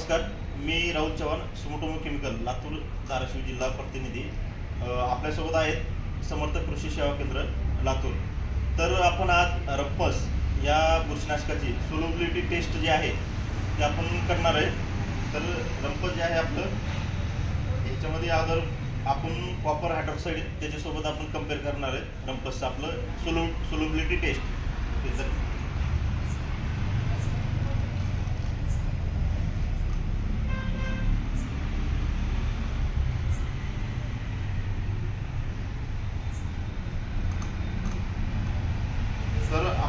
नमस्कार मी Rahul Chavan Sumitomo chemical Latur Dharashiv जिल्हा प्रतिनिधी. आपल्यासोबत आहेत समर्थ कृषी सेवा केंद्र लातूर. तर आपण आज रप्पस या बुरशीनाशकाची सोलोबिलिटी टेस्ट जी आहे ती आपण करणार आहे. तर रप्पस जे आहे आपलं याच्यामध्ये अगर आपण कॉपर हायड्रॉक्साईड त्याच्यासोबत आपण कंपेअर करणार आहे. रंपसचं आपलं सोलो सोलोबिलिटी टेस्ट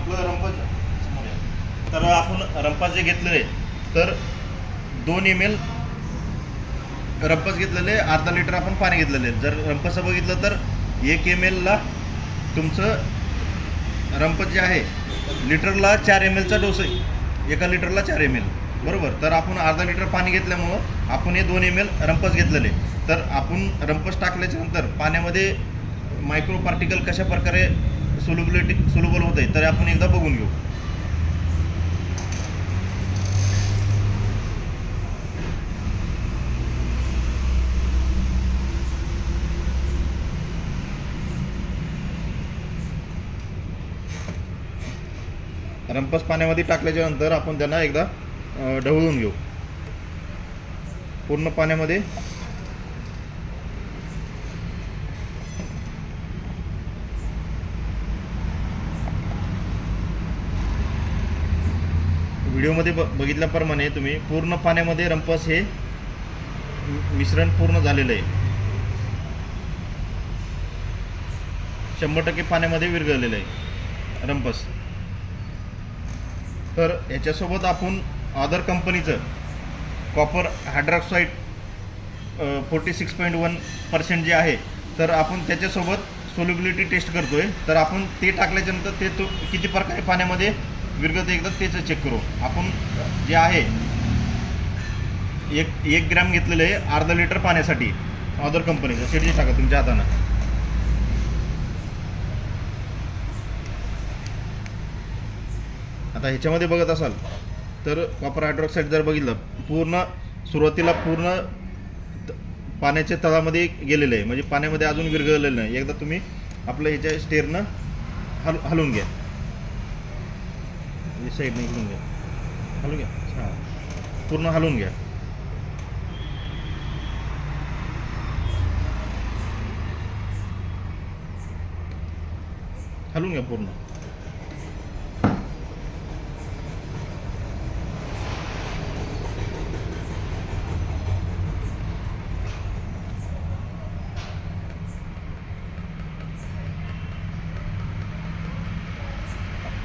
आपलं रंपज तर आपण रंपास जे घेतलेले तर दोन एम एल रंपस घेतलेले अर्धा लिटर आपण पाणी घेतलेले आहे. जर रंपसं बघितलं तर एक एम एलला तुमचं रंपस जे आहे लिटरला चार एम एलचा डोस आहे. एका लिटरला चार एम एल बरोबर? तर आपण अर्धा लिटर पाणी घेतल्यामुळं आपण हे दोन एम एल रंपस घेतलेले तर आपण रंपस टाकल्याच्यानंतर पाण्यामध्ये मायक्रो पार्टिकल कशा प्रकारे सोलुबिलिटी सोलुबल होत आहे तर आपण एकदा बघून घेऊ. रंपस पाण्यामध्ये टाकल्याच्या नंतर आपण त्यांना एकदा ढवळून घेऊ. पूर्ण पाण्यामध्ये व्हिडिओमध्ये ब बघितल्याप्रमाणे तुम्ही पूर्ण पाण्यामध्ये रंपस हे मिश्रण पूर्ण झालेलं आहे. शंभर टक्के पाण्यामध्ये विरघळलेलं आहे रंपस. तर याच्यासोबत आपण अदर कंपनीचं copper hydroxide forty six point one percent जे आहे तर आपण त्याच्यासोबत सोल्युबिलिटी टेस्ट करतो आहे तर आपण ते टाकल्याच्यानंतर ते तो किती प्रकारे पाण्यामध्ये विरघळत एकदा तेच चेक करू. आपण जे आहे एक एक ग्रॅम घेतलेलं आहे अर्धा लिटर पाण्यासाठी अदर कंपनीचं शेडजी टाका तुमच्या हातानं आता ह्याच्यामध्ये बघत असाल तर कॉपर हायड्रॉक्साईड जर बघितलं पूर्ण सुरुवातीला पूर्ण त- पाण्याच्या तळामध्ये गेलेलं आहे. म्हणजे पाण्यामध्ये अजून विरघळलेलं नाही. एकदा तुम्ही आपलं ह्याच्या स्टेरनं हल हलवून घ्या. साईडने इकडून घ्या. हलू घ्या. हां पूर्ण हलवून घ्या. हलवून घ्या पूर्ण.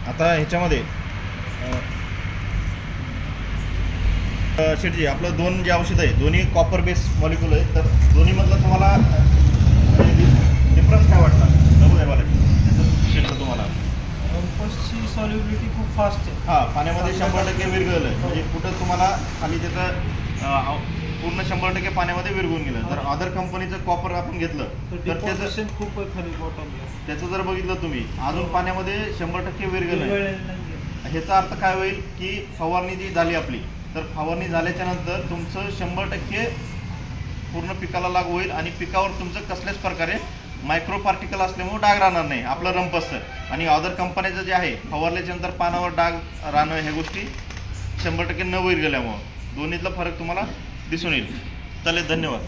आता ह्याच्यामध्ये शेठजी आपलं दोन जे औषध आहे दोन्ही कॉपर बेस मॉलिक्युल आहे तर दोन्हीमधलं तुम्हाला डिफरन्स काय वाटला नमूद आहे मला तुम्हाला. रंपसची सॉल्युबिलिटी खूप फास्ट आहे. हां पाण्यामध्ये शंभर टक्के विरघळलं. आहे म्हणजे कुठं तुम्हाला खाली त्याचं पूर्ण शंभर टक्के पाण्यामध्ये विरघळून गेलं. तर अदर कंपनीचं कॉपर आपण घेतलं तर त्याचं खूप खाली बॉटम त्याचं जर बघितलं तुम्ही अजून पाण्यामध्ये शंभर टक्के नाही. ह्याचा अर्थ काय होईल की फवारणी जी झाली आपली तर फवारणी झाल्याच्यानंतर तुमचं शंभर टक्के पूर्ण पिकाला लागू होईल आणि पिकावर तुमचं कसल्याच प्रकारे मायक्रो पार्टिकल असल्यामुळे डाग राहणार नाही आपलं रंपसचं आणि अदर कंपन्याचं जे आहे फवारल्याच्या नंतर पानावर डाग राहणं ह्या गोष्टी शंभर टक्के न विरघळल्यामुळं दोन्हीतला फरक तुम्हाला दिसून येईल. चालेल धन्यवाद.